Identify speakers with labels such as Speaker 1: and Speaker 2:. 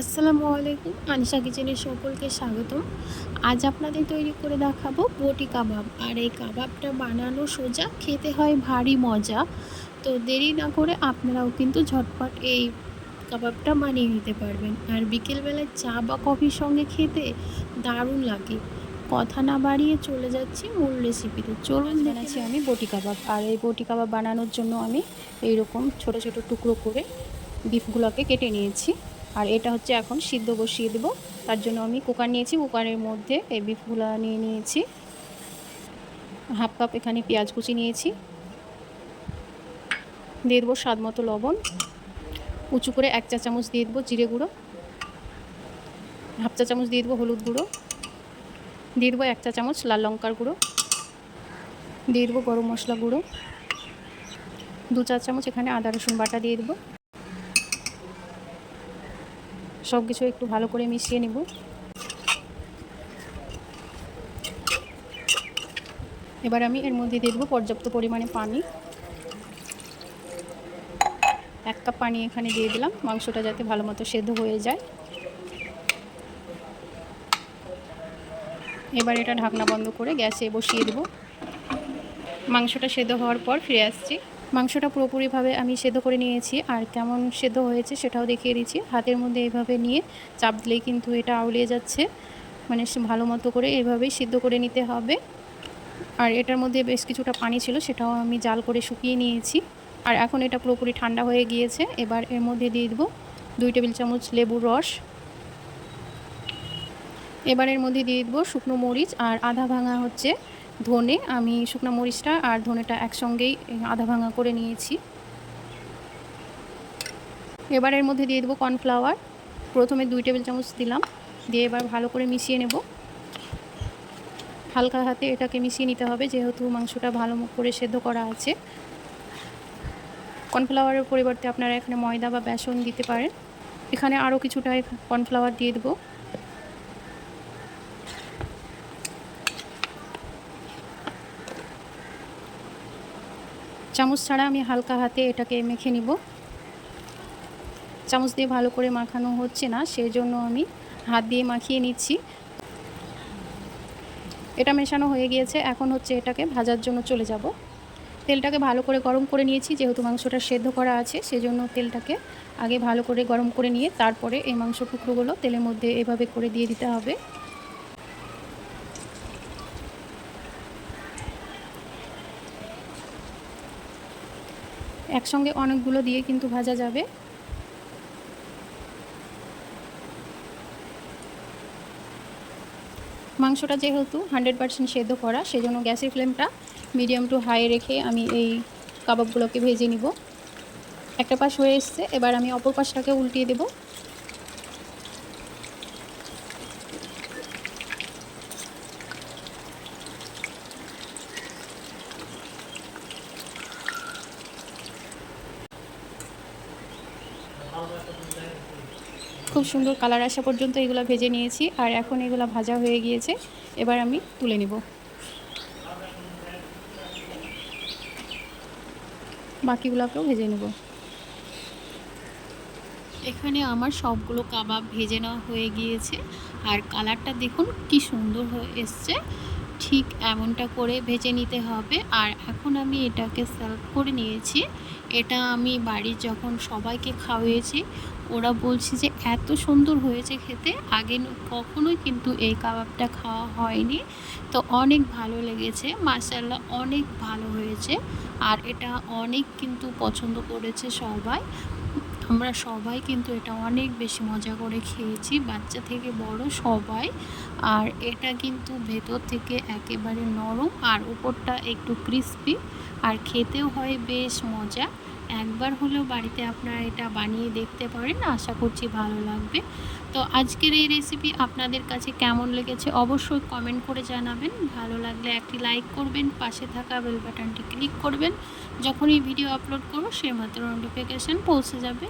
Speaker 1: আসসালামু আলাইকুম। আনিশা কিচেনের সকলকে স্বাগতম। আজ আপনাদের তৈরি করে দেখাবো বটি কাবাব। আর এই কাবাবটা বানানো সোজা খেতে হয় ভারী মজা। তো দেরি না করে আপনারাও কিন্তু ঝটপট এই কাবাবটা বানিয়ে নিতে পারবেন। আর বিকেলবেলায় চা বা কফির সঙ্গে খেতে দারুণ লাগে। কথা না বাড়িয়ে চলে যাচ্ছি মূল রেসিপিতে। চলুন
Speaker 2: বানাচ্ছি আমি বটি কাবাব। আর এই বটি কাবাব বানানোর জন্য আমি এইরকম ছোট ছোট টুকরো করে বিফগুলোকে কেটে নিয়েছি। আর এটা হচ্ছে এখন সিদ্ধ বসিয়ে দেবো। তার জন্য আমি কুকার নিয়েছি, কুকারের মধ্যে এই বিফগুলো নিয়ে নিয়েছি। হাফ কাপ এখানে পেঁয়াজ কুচি নিয়েছি। দিয়ে দেবো স্বাদ মতো লবণ। উঁচু করে এক চা চামচ দিয়ে দেবো জিরে গুঁড়ো। হাফ চা চামচ দিয়ে দেবো হলুদ গুঁড়ো। দিয়ে দেবো এক চা চামচ লাল লঙ্কার গুঁড়ো। দিয়ে দেবো গরম মশলা গুঁড়ো। দু চার চামচ এখানে আদা রসুন বাটা দিয়ে দেবো। সব কিছু একটু ভালো করে মিশিয়ে নেব। এবার আমি এর মধ্যে দিয়ে দেবো পর্যাপ্ত পরিমাণে পানি। এক কাপ পানি এখানে দিয়ে দিলাম, মাংসটা যাতে ভালো মতো সেদ্ধ হয়ে যায়। এবার এটা ঢাকনা বন্ধ করে গ্যাসে বসিয়ে দেবো। মাংসটা সেদ্ধ হওয়ার পর ফিরে আসছি। মাংসটা পুরোপুরিভাবে আমি সেদ্ধ করে নিয়েছি আর কেমন সেদ্ধ হয়েছে সেটাও দেখিয়ে দিচ্ছি। হাতের মধ্যে এভাবে নিয়ে চাপ দিলেই কিন্তু এটা আউলিয়ে যাচ্ছে। মানে ভালো মতো করে এভাবেই সিদ্ধ করে নিতে হবে। আর এটার মধ্যে বেশ কিছুটা পানি ছিল সেটাও আমি জাল করে শুকিয়ে নিয়েছি। আর এখন এটা পুরোপুরি ঠান্ডা হয়ে গিয়েছে। এবার এর মধ্যে দিয়ে দেবো দুই টেবিল চামচ লেবুর রস। এবার এর মধ্যে দিয়ে দেবো শুকনো মরিচ আর আধা ভাঙা হচ্ছে ধনে, আমি শুকনো মরিচটা আর ধনেটা একসঙ্গেই আধা ভাঙা করে নিয়েছি। এবার এর মধ্যে দিয়ে দেবো কর্নফ্লাওয়ার। প্রথমে দুই টেবিল চামচ দিলাম, দিয়ে এবার ভালো করে মিশিয়ে নেব। হালকা হাতে এটাকে মিশিয়ে নিতে হবে, যেহেতু মাংসটা ভালো করে সেদ্ধ করা আছে। কর্নফ্লাওয়ারের পরিবর্তে আপনারা এখানে ময়দা বা বেসন দিতে পারেন। এখানে আরও কিছুটা কর্নফ্লাওয়ার দিয়ে দেবো। চামচ ছাড়া আমি হালকা হাতে এটাকে মেখে নিব। চামচ দিয়ে ভালো করে মাখানো হচ্ছে না সেই জন্য আমি হাত দিয়ে মাখিয়ে নিচ্ছি। এটা মেশানো হয়ে গিয়েছে, এখন হচ্ছে এটাকে ভাজার জন্য চলে যাব। তেলটাকে ভালো করে গরম করে নিয়েছি, যেহেতু মাংসটা সেদ্ধ করা আছে, সেজন্য তেলটাকে আগে ভালো করে গরম করে নিয়ে তারপরে এই মাংস টুকরোগুলো তেলের মধ্যে এভাবে করে দিয়ে দিতে হবে। একসঙ্গে অনেকগুলো দিয়ে কিন্তু ভাজা যাবে। মাংসটা যেহেতু হান্ড্রেড পারসেন্ট সেদ্ধ করা, সেজন্য গ্যাসের ফ্লেমটা মিডিয়াম টু হাই রেখে আমি এই কাবাবগুলোকে ভেজে নিব। একটা পাশ হয়ে এসছে, এবার আমি অপর পাশটাকে উল্টিয়ে দেবো। খুব সুন্দর কালার আসা পর্যন্ত এগুলো ভেজে নিয়েছি, আর এখন এগুলো ভাজা হয়ে গিয়েছে, এবার আমি তুলে নিব। বাকিগুলোকেও ভেজে নেব।
Speaker 1: এখানে আমার সবগুলো কাবাব ভেজে নেওয়া হয়ে গিয়েছে, আর কালারটা দেখুন কি সুন্দর হয়ে এসছে। ঠিক এমনটা করে ভেজে নিতে হবে। আর এখন আমি এটাকে সার্ভ করে নিয়েছি। এটা আমি বাড়ির যখন সবাইকে খাওয়িয়েছি, ওরা বলছে যে এত সুন্দর হয়েছে খেতে, আগে কখনোই কিন্তু এই কাবাবটা খাওয়া হয়নি। তো অনেক ভালো লেগেছে মাসাল্লাহ অনেক ভালো হয়েছে। আর এটা অনেক কিন্তু পছন্দ করেছে সবাই। আমরা সবাই কিন্তু এটা অনেক বেশি মজা করে খেয়েছি, বাচ্চা থেকে বড় সবাই। আর এটা কিন্তু ভেতর থেকে একেবারে নরম আর উপরটা একটু ক্রিস্পি আর খেতেও হয় বেশ মজা। একবার হলেও বাড়িতে আপনারা এটা বানিয়ে দেখতে পারেন, আশা করছি ভালো লাগবে। তো আজকের এই রেসিপি আপনাদের কাছে কেমন লেগেছে অবশ্যই কমেন্ট করে জানাবেন। ভালো লাগলে একটি লাইক করবেন, পাশে থাকা বেল বাটনটি ক্লিক করবেন। যখনই ভিডিও আপলোড করব, সেই মাত্র নোটিফিকেশান পৌঁছে যাবে।